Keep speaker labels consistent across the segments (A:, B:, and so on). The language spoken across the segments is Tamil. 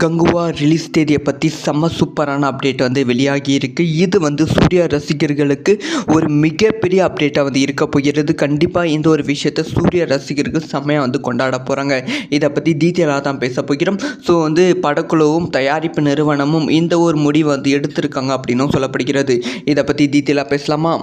A: கங்குவா ரிலீஸ் தேதியை பற்றி செம்ம சூப்பரான அப்டேட் வந்து வெளியாகி இருக்குது இது வந்து சூர்யா ரசிகர்களுக்கு ஒரு மிகப்பெரிய அப்டேட்டாக வந்து இருக்க போகிறது. கண்டிப்பாக இந்த ஒரு விஷயத்தை சூர்யா ரசிகர்கள் செம்மையாக வந்து கொண்டாட போகிறாங்க இதை பற்றி டீட்டெயிலாக தான் பேச போகிறோம். ஸோ வந்து படக்குழுவும் தயாரிப்பு நிறுவனமும் இந்த ஒரு முடிவு வந்து எடுத்திருக்காங்க அப்படின்னும் சொல்லப்படுகிறது. இதை பற்றி டீட்டெயிலாக பேசலாமா?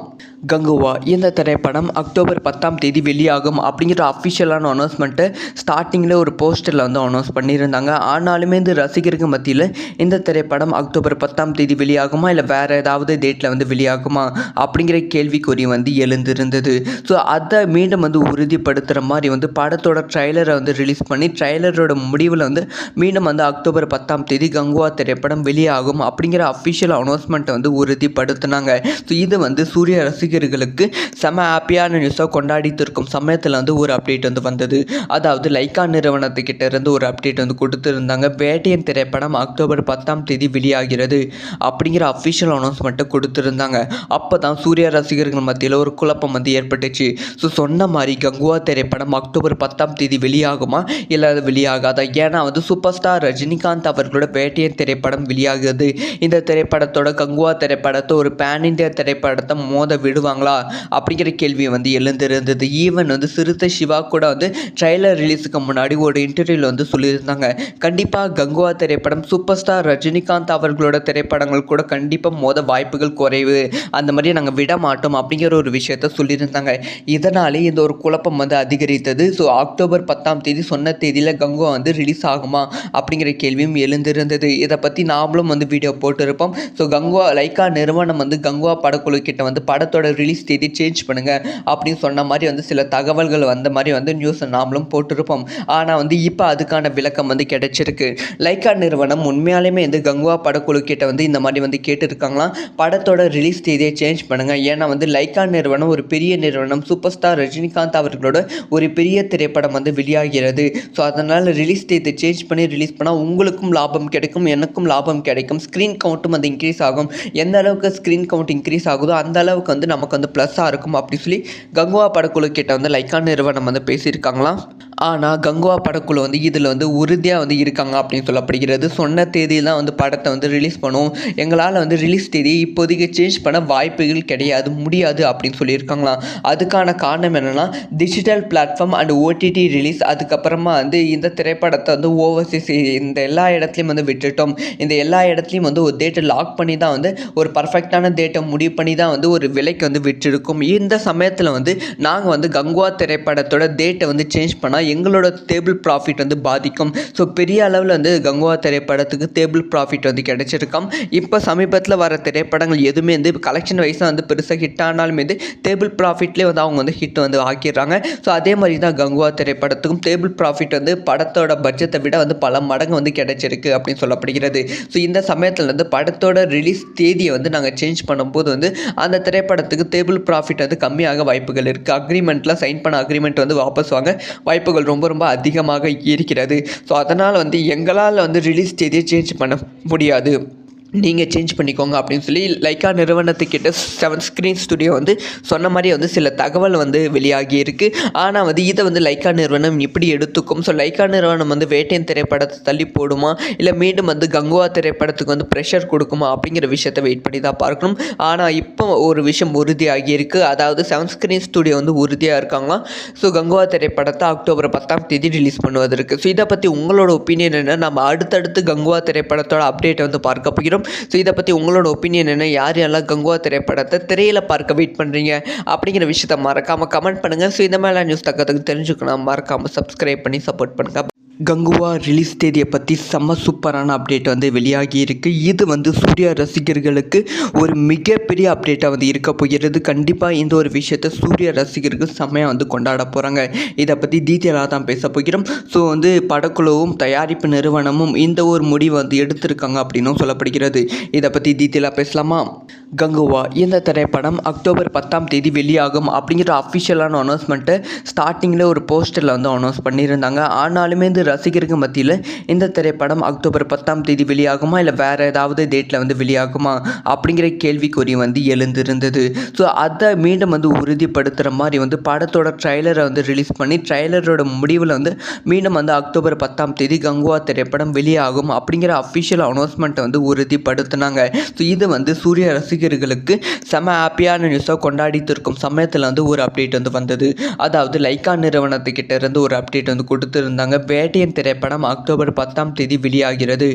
A: கங்குவா இந்த திரைப்படம் அக்டோபர் பத்தாம் தேதி வெளியாகும் அப்படிங்கிற அஃபிஷியலான அனௌன்ஸ்மெண்ட்டை ஸ்டார்டிங்கில் ஒரு போஸ்டரில் வந்து அனௌன்ஸ் பண்ணியிருந்தாங்க. ஆனாலுமே இந்த ரசிகர்கள் மத்தியில் இந்த திரைப்படம் அக்டோபர் பத்தாம் தேதி வெளியாகுமா? இல்லை வேறு ஏதாவது டேட்டில் வந்து வெளியாகுமா? அப்படிங்கிற கேள்விக்குறி வந்து எழுந்திருந்தது. ஸோ அதை மீண்டும் வந்து உறுதிப்படுத்துகிற மாதிரி வந்து படத்தோட ட்ரைலரை வந்து ரிலீஸ் பண்ணி ட்ரைலரோட முடிவில் வந்து மீண்டும் வந்து அக்டோபர் பத்தாம் தேதி கங்குவா திரைப்படம் வெளியாகும் அப்படிங்கிற அஃபிஷியல் அனௌன்ஸ்மெண்ட்டை வந்து உறுதிப்படுத்தினாங்க. ஸோ இது வந்து சூரிய ரசிகர்களுக்கு செம ஹாப்பியான நியூஸாக கொண்டாடிட்டு இருக்கும் சமயத்தில் வந்து ஒரு அப்டேட் வந்து வந்தது. அதாவது லைக்கா நிறுவனத்துக்கிட்ட இருந்து ஒரு அப்டேட் வந்து கொடுத்துருந்தாங்க. வேட்டையன் திரைப்படம் அக்டோபர் பத்தாம் தேதி வெளியாகிறது. அப்படிங்கிற அஃபிஷியல் அனௌன்ஸ்மெண்ட்டை கொடுத்துருந்தாங்க. அப்போ தான் சூர்யா ரசிகர்கள் மத்தியில் ஒரு குழப்பம் வந்து ஏற்பட்டுச்சு. ஸோ சொன்ன மாதிரி கங்குவா திரைப்படம் அக்டோபர் பத்தாம் தேதி வெளியாகுமா? இல்லை அது வெளியாகாதா? ஏன்னா வந்து சூப்பர் ஸ்டார் ரஜினிகாந்த் அவர்களோட பேட்டியன் திரைப்படம் வெளியாகுது இந்த திரைப்படத்தோட கங்குவா திரைப்படத்தை ஒரு பேன் இந்தியா திரைப்படத்தை மோத விடுவாங்களா? அப்படிங்கிற கேள்வி வந்து எழுந்திருந்தது. ஈவன் வந்து சிறுத்தை சிவா கூட வந்து ட்ரைலர் ரிலீஸுக்கு முன்னாடி ஒரு இன்டர்வியூவில் வந்து சொல்லியிருந்தாங்க. கண்டிப்பாக கங்குவா திரைப்படம் சூப்பர் ஸ்டார் ரஜினிகாந்த் அவர்களோட திரைப்படங்கள் கூட கண்டிப்பாக மோத வாய்ப்புகள் குறைவு. அந்த மாதிரி நாங்கள் விட மாட்டோம் அப்படிங்கிற ஒரு விஷயத்த சொல்லியிருந்தாங்க. இதனாலே இந்த ஒரு குழப்பம் வந்து அதிகரித்தது. ஸோ அக்டோபர் பத்தாம் தேதி சொன்ன தேதியில் கங்குவா வந்து ரிலீஸ் ஆகுமா அப்படிங்கிற கேள்வியும் எழுந்திருந்தது. இதை பற்றி நாமளும் வந்து வீடியோ போட்டிருப்போம். ஸோ கங்குவா லைக்கா நிறுவனம் வந்து கங்குவா படக்குழு கிட்ட வந்து படத்தோட ரிலீஸ் தேதி சேஞ்ச் பண்ணுங்க அப்படின்னு சொன்ன மாதிரி வந்து சில தகவல்கள் வந்த மாதிரி வந்து நியூஸ் நாமளும் போட்டிருப்போம். ஆனால் வந்து இப்போ அதுக்கான விளக்கம் வந்து கிடைச்சிருக்கு. லைக்கா நிறுவனம் உண்மையாலுமே வந்து கங்குவா படக்குழு கிட்ட வந்து இந்த மாதிரி வந்து கேட்டிருக்காங்களாம் படத்தோட ரிலீஸ் தேதியை சேஞ்ச் பண்ணுங்கள் ஏன்னா வந்து லைக்கா நிறுவனம் ஒரு பெரிய நிறுவனம். சூப்பர் ஸ்டார் ரஜினிகாந்த் அவர்களோட ஒரு பெரிய திரைப்படம் வந்து வெளியாகிறது. ஸோ அதனால் ரிலீஸ் தேதி சேஞ்ச் பண்ணி ரிலீஸ் பண்ணால் உங்களுக்கும் லாபம் கிடைக்கும் எனக்கும் லாபம் கிடைக்கும். ஸ்க்ரீன் கவுண்ட்டும் வந்து இன்க்ரீஸ் ஆகும். எந்த அளவுக்கு ஸ்க்ரீன் கவுண்ட் இன்க்ரீஸ் ஆகுதோ அந்த அளவுக்கு வந்து நமக்கு வந்து ப்ளஸ்ஸாக இருக்கும். அப்படி சொல்லி கங்குவா படக்குழு கிட்ட வந்து லைக்கா நிறுவனம் வந்து பேசியிருக்காங்களாம் ஆனால் கங்குவா படக்குழு வந்து இதில் வந்து உறுதியாக வந்து இருக்காங்க அப்படின்னு சொல்லப்படுகிறது. சொன்ன தேதியில் தான் வந்து படத்தை வந்து ரிலீஸ் பண்ணுவோம் எங்களால் வந்து ரிலீஸ் தேதியை இப்போதைக்கு சேஞ்ச் பண்ண வாய்ப்புகள் கிடையாது முடியாது அப்படின்னு சொல்லியிருக்காங்களாம் அதுக்கான காரணம் என்னென்னா digital platform and OTT release அதுக்கப்புறமா வந்து இந்த திரைப்படத்தை வந்து ஓவர்சீஸ் இந்த எல்லா இடத்துலையும் வந்து விட்டுட்டோம். இந்த எல்லா இடத்துலையும் வந்து ஒரு டேட்டை லாக் பண்ணி தான் வந்து ஒரு பர்ஃபெக்டான டேட்டை முடிவு பண்ணி தான் வந்து ஒரு விலைக்கு வந்து விட்டுருக்கும். இந்த சமயத்தில் வந்து நாங்கள் வந்து கங்குவா திரைப்படத்தோட டேட்டை வந்து சேஞ்ச் பண்ணால் எங்களோட டேபிள் ப்ராஃபிட் வந்து பாதிக்கும். ஸோ பெரிய அளவில் வந்து கங்குவா திரைப்படத்துக்கு டேபிள் ப்ராஃபிட் வந்து கிடைச்சிருக்காம். இப்போ சமீபத்தில் வர திரைப்படங்கள் எதுவுமே வந்து கலெக்ஷன் வைஸாக வந்து பெருசாக ஹிட் ஆனாலுமே வந்து டேபிள் ப்ராஃபிட்லேயே வந்து அவங்க வந்து ஹிட் வந்து ஆக்கிடுறாங்க. ஸோ அதே மாதிரி தான் கங்குவா திரைப்படத்துக்கும் டேபிள் ப்ராஃபிட் வந்து படத்தோட பட்ஜெட்டை விட வந்து பல மடங்கு வந்து கிடைச்சிருக்கு அப்படின்னு சொல்லப்படுகிறது. ஸோ இந்த சமயத்தில் வந்து படத்தோட ரிலீஸ் தேதியை வந்து நாங்கள் சேஞ்ச் பண்ணும்போது வந்து அந்த திரைப்படத்துக்கு டேபிள் ப்ராஃபிட் வந்து கம்மியாக வாய்ப்புகள் இருக்குது அக்ரிமெண்ட்டில் சைன் பண்ண அக்ரிமெண்ட் வந்து வாபஸ் வாங்க வாய்ப்புகள் ரொம்ப ரொம்ப அதிகமாக இருக்கிறது. ஸோ அதனால் வந்து எங்களால் வந்து ரிலீஸ் தேதியை சேஞ்ச் பண்ண முடியாது. நீங்கள் சேஞ்ச் பண்ணிக்கோங்க அப்படின்னு சொல்லி லைக்கா நிறுவனத்துக்கிட்ட செவன் ஸ்க்ரீன் ஸ்டுடியோ வந்து சொன்ன மாதிரி வந்து சில தகவல் வந்து வெளியாகி இருக்குது ஆனால் வந்து இதை வந்து லைக்கா நிறுவனம் இப்படி எடுத்துக்கும்? ஸோ லைக்கா நிறுவனம் வந்து வேட்டையன் திரைப்படத்தை தள்ளி போடுமா? இல்லை மீண்டும் வந்து கங்குவா திரைப்படத்துக்கு வந்து ப்ரெஷர் கொடுக்குமா? அப்படிங்கிற விஷயத்தை வெயிட் பண்ணி தான் பார்க்கணும். ஆனால் இப்போ ஒரு விஷயம் உறுதியாகி இருக்குது அதாவது செவன் ஸ்க்ரீன் ஸ்டுடியோ வந்து உறுதியாக இருக்காங்களாம் ஸோ கங்குவா திரைப்படத்தை அக்டோபர் பத்தாம் தேதி ரிலீஸ் பண்ணுவதற்கு. ஸோ இதை பற்றி உங்களோட ஒப்பீனியன் என்ன? நம்ம அடுத்தடுத்து கங்குவா திரைப்படத்தோட அப்டேட்டை வந்து பார்க்க போகிறோம். ஸோ இதை பற்றி உங்களோட ஒப்பீனியன் என்ன? யார் யாரெல்லாம் கங்குவா திரைப்படத்தை திரையில் பார்க்க வெயிட் பண்ணுறீங்க அப்படிங்கிற விஷயத்த மறக்காமல் கமெண்ட் பண்ணுங்கள் ஸோ இந்த மாதிரிலாம் நியூஸ் தக்கத்துக்கு தெரிஞ்சுக்கணும். மறக்காமல் சப்ஸ்கிரைப் பண்ணி சப்போர்ட் பண்ணுங்கள் கங்குவா ரிலீஸ் தேதியை பற்றி செம்ம சூப்பரான அப்டேட் வந்து வெளியாகி இருக்கு. இது வந்து சூர்யா ரசிகர்களுக்கு ஒரு மிகப்பெரிய அப்டேட்டாக வந்து இருக்க போகிறது. கண்டிப்பாக இந்த ஒரு விஷயத்தை சூர்யா ரசிகர்கள் செம்மையாக வந்து கொண்டாட போகிறாங்க இதை பற்றி டீட்டெயிலாக தான் பேச போகிறோம். ஸோ வந்து படக்குழுவும் தயாரிப்பு நிறுவனமும் இந்த ஒரு முடிவு வந்து எடுத்திருக்காங்க அப்படின்னும் சொல்லப்படுகிறது. இதை பற்றி டீட்டெயிலாக பேசலாமா? கங்குவா இந்த திரைப்படம் அக்டோபர் பத்தாம் தேதி வெளியாகும் அப்படிங்கிற அஃபிஷியலான அனௌன்ஸ்மெண்ட்டை ஸ்டார்டிங்கில் ஒரு போஸ்டரில் வந்து அனௌன்ஸ் பண்ணியிருந்தாங்க. ஆனாலுமே இந்த ரசிகர்கள் மத்தியில் இந்த திரைப்படம் அக்டோபர் பத்தாம் தேதி வெளியாகுமா? இல்லை வேறு ஏதாவது டேட்டில் வந்து வெளியாகுமா? அப்படிங்கிற கேள்விக்குறி வந்து எழுந்திருந்தது. ஸோ அதை மீண்டும் வந்து உறுதிப்படுத்துகிற மாதிரி வந்து படத்தோட ட்ரைலரை வந்து ரிலீஸ் பண்ணி ட்ரைலரோட முடிவில் வந்து மீண்டும் வந்து அக்டோபர் பத்தாம் தேதி கங்குவா திரைப்படம் வெளியாகும் அப்படிங்கிற அஃபிஷியல் அனௌன்ஸ்மெண்ட்டை வந்து உறுதிப்படுத்தினாங்க. ஸோ இது வந்து சூர்யா ரசிகர்களுக்கு செம ஹாப்பியான நியூஸாக கொண்டாடிட்டு இருக்கும் சமயத்தில் வந்து ஒரு அப்டேட் வந்து வந்தது. அதாவது லைக்கா நிறுவனத்துக்கிட்ட இருந்து ஒரு அப்டேட் வந்து கொடுத்துருந்தாங்க. வேட்டையன் திரைப்படம் அக்டோபர் பத்தாம் தேதி வெளியாகிறது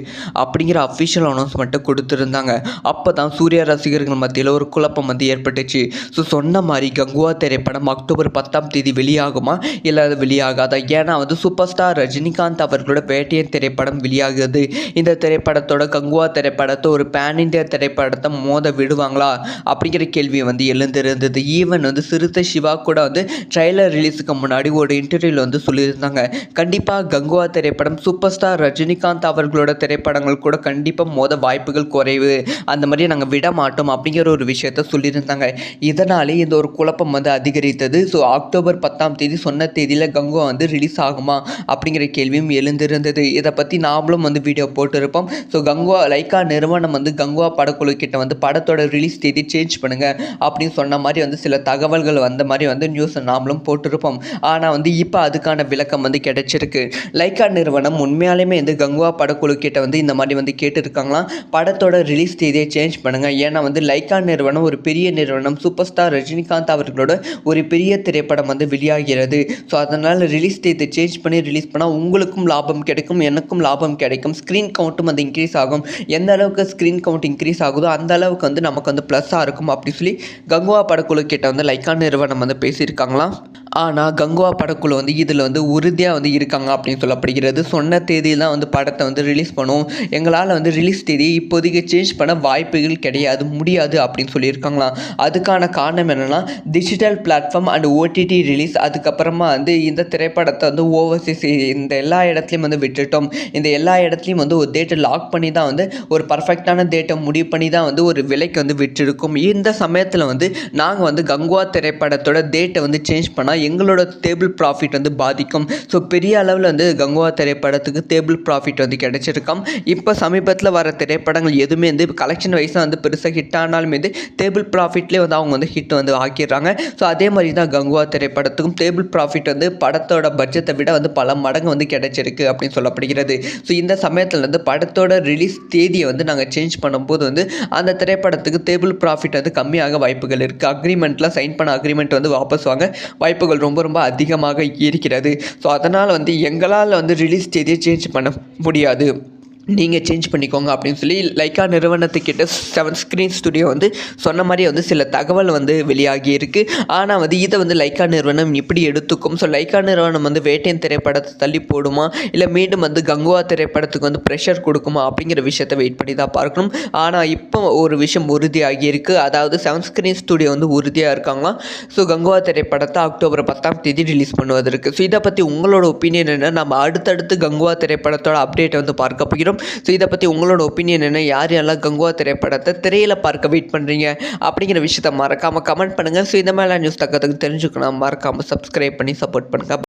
A: அப்படிங்கிற அஃபிஷியல் அனௌன்ஸ்மெண்ட்டை கொடுத்துருந்தாங்க. அப்போ தான் சூர்யா ரசிகர்கள் மத்தியில் ஒரு குழப்பம் வந்து ஏற்பட்டுச்சு. ஸோ சொன்ன மாதிரி கங்குவா திரைப்படம் அக்டோபர் பத்தாம் தேதி வெளியாகுமா? இல்லை அது வெளியாகாதா? ஏன்னா வந்து சூப்பர் ஸ்டார் ரஜினிகாந்த் அவர்களோட வேட்டையன் திரைப்படம் வெளியாகுது இந்த திரைப்படத்தோட கங்குவா திரைப்படத்தை ஒரு பேன் இண்டியா திரைப்படத்தை மோத விடுவாங்களா? அப்படிங்கிற கேள்வி வந்து எழுந்திருந்தது. ஈவன் வந்து சிறுத்தை சிவா கூட வந்து ட்ரைலர் ரிலீஸுக்கு முன்னாடி ஒரு இன்டர்வியூவில் வந்து சொல்லியிருந்தாங்க. கண்டிப்பாக கங்குவா திரைப்படம் சூப்பர் ஸ்டார் ரஜினிகாந்த் அவர்களோட திரைப்படங்கள் கூட கண்டிப்பாக மோத வாய்ப்புகள் குறைவு. அந்த மாதிரி நாங்கள் விட மாட்டோம் அப்படிங்கிற ஒரு விஷயத்த சொல்லியிருந்தாங்க. இதனாலே இந்த ஒரு குழப்பம் வந்து அதிகரித்தது. ஸோ அக்டோபர் பத்தாம் தேதி சொன்ன தேதியில் கங்குவா வந்து ரிலீஸ் ஆகுமா அப்படிங்கிற கேள்வியும் எழுந்திருந்தது. இதை பற்றி நாமளும் வந்து வீடியோ போட்டிருப்போம். ஸோ கங்குவா லைக்கா நிறுவனம் வந்து கங்குவா படக்குழு கிட்ட வந்து படத்தோட ரிலீஸ் தேதி சேஞ்ச் பண்ணுங்க அப்படின்னு சொன்ன மாதிரி வந்து சில தகவல்கள் வந்த மாதிரி வந்து நியூஸ் நாமளும் போட்டிருப்போம். ஆனால் வந்து இப்போ அதுக்கான விளக்கம் வந்து கிடைச்சிருக்கு. லைக்கா நிறுவனம் உண்மையாலுமே வந்து கங்குவா படக்குழு கிட்ட வந்து இந்த மாதிரி வந்து கேட்டிருக்காங்களாம் படத்தோட ரிலீஸ் தேதியை சேஞ்ச் பண்ணுங்கள் ஏன்னா வந்து லைக்கா நிறுவனம் ஒரு பெரிய நிறுவனம். சூப்பர் ஸ்டார் ரஜினிகாந்த் அவர்களோட ஒரு பெரிய திரைப்படம் வந்து வெளியாகிறது. ஸோ அதனால் ரிலீஸ் தேதி சேஞ்ச் பண்ணி ரிலீஸ் பண்ணால் உங்களுக்கும் லாபம் கிடைக்கும் எனக்கும் லாபம் கிடைக்கும். ஸ்க்ரீன் கவுண்ட்டும் வந்து இன்க்ரீஸ் ஆகும். எந்த அளவுக்கு ஸ்க்ரீன் கவுண்ட் இன்க்ரீஸ் ஆகுதோ அந்த அளவுக்கு வந்து நமக்கு வந்து ப்ளஸ்ஸாக இருக்கும். அப்படி சொல்லி கங்குவா படக்குழு கிட்ட வந்து லைக்கா நிறுவனம் வந்து பேசியிருக்காங்களாம் ஆனால் கங்குவா படக்குழு வந்து இதில் வந்து உறுதியாக வந்து இருக்காங்க அப்படின்னு சொல்லப்படுகிறது. சொன்ன தேதியில் தான் வந்து படத்தை வந்து ரிலீஸ் பண்ணுவோம் எங்களால் வந்து ரிலீஸ் தேதியை இப்போதைக்கு சேஞ்ச் பண்ண வாய்ப்புகள் கிடையாது முடியாது அப்படின்னு சொல்லியிருக்காங்களாம். அதுக்கான காரணம் என்னென்னா digital platform and OTT release அதுக்கப்புறமா வந்து இந்த திரைப்படத்தை வந்து ஓவர்சீஸ் இந்த எல்லா இடத்துலையும் வந்து விட்டுட்டோம். இந்த எல்லா இடத்துலையும் வந்து ஒரு டேட்டை லாக் பண்ணி தான் வந்து ஒரு பர்ஃபெக்டான டேட்டை முடிவு பண்ணி தான் வந்து ஒரு விலைக்கு வந்து விட்டுருக்கோம். இந்த சமயத்தில் வந்து நாங்கள் வந்து கங்குவா திரைப்படத்தோட டேட்டை வந்து சேஞ்ச் பண்ணால் எங்களோட டேபிள் ப்ராஃபிட் வந்து பாதிக்கும். ஸோ பெரிய அளவில் வந்து கங்குவா திரைப்படத்துக்கு டேபிள் ப்ராஃபிட் வந்து கிடைச்சிருக்காம். இப்போ சமீபத்தில் வர திரைப்படங்கள் எதுவுமே வந்து கலெக்ஷன் வைஸாக வந்து பெருசாக ஹிட் ஆனாலுமே வந்து டேபிள் ப்ராஃபிட்லேயே வந்து அவங்க வந்து ஹிட் வந்து ஆக்கிடுறாங்க. ஸோ அதே மாதிரி தான் கங்குவா திரைப்படத்துக்கும் டேபிள் ப்ராஃபிட் வந்து படத்தோட பட்ஜெட்டை விட வந்து பல மடங்கு வந்து கிடைச்சிருக்கு அப்படின்னு சொல்லப்படுகிறது. ஸோ இந்த சமயத்தில் வந்து படத்தோட ரிலீஸ் தேதியை வந்து நாங்கள் சேஞ்ச் பண்ணும்போது வந்து அந்த திரைப்படத்துக்கு டேபிள் ப்ராஃபிட் வந்து கம்மியாக வாய்ப்புகள் இருக்குது அக்ரிமெண்ட்லாம் சைன் பண்ண அக்ரிமெண்ட் வந்து வாபஸ் வாங்க வாய்ப்புகள் ரொம்ப ரொம்ப அதிகமாக இருக்கிறது. ஸோ அதனால் வந்து எங்களால் வந்து ரிலீஸ் தேதியை சேஞ்ச் பண்ண முடியாது. நீங்கள் சேஞ்ச் பண்ணிக்கோங்க அப்படின்னு சொல்லி லைக்கா நிறுவனத்துக்கிட்ட செவன் ஸ்க்ரீன் ஸ்டுடியோ வந்து சொன்ன மாதிரி வந்து சில தகவல் வந்து வெளியாகி இருக்குது ஆனால் வந்து இதை வந்து லைக்கா நிறுவனம் இப்படி எடுத்துக்கும். ஸோ லைக்கா நிறுவனம் வந்து வேட்டையன் திரைப்படத்தை தள்ளி போடுமா? இல்லை மீண்டும் வந்து கங்குவா திரைப்படத்துக்கு வந்து ப்ரெஷர் கொடுக்குமா? அப்படிங்கிற விஷயத்தை வெயிட் பண்ணி தான் பார்க்கணும். ஆனால் இப்போ ஒரு விஷயம் உறுதியாகி இருக்குது அதாவது செவன் ஸ்க்ரீன் ஸ்டுடியோ வந்து உறுதியாக இருக்காங்களாம் ஸோ கங்குவா திரைப்படத்தை அக்டோபர் பத்தாம் தேதி ரிலீஸ் பண்ணுவதற்கு. ஸோ இதை பற்றி உங்களோட ஒப்பீனியன் என்ன? நம்ம அடுத்தடுத்து கங்குவா திரைப்படத்தோட அப்டேட்டை வந்து பார்க்க போகிறோம். ஸோ இதை பற்றி உங்களோட ஒப்பீனியன் என்ன? யார் யாரெல்லாம் கங்குவா திரைப்படத்தை திரையில் பார்க்க வெயிட் பண்ணுறீங்க அப்படிங்கிற விஷயத்த மறக்காமல் கமெண்ட் பண்ணுங்கள் ஸோ இந்த மாதிரிலாம் நியூஸ் தக்கத்துக்கு தெரிஞ்சுக்கணும். மறக்காமல் சப்ஸ்கிரைப் பண்ணி சப்போர்ட் பண்ணுங்கள்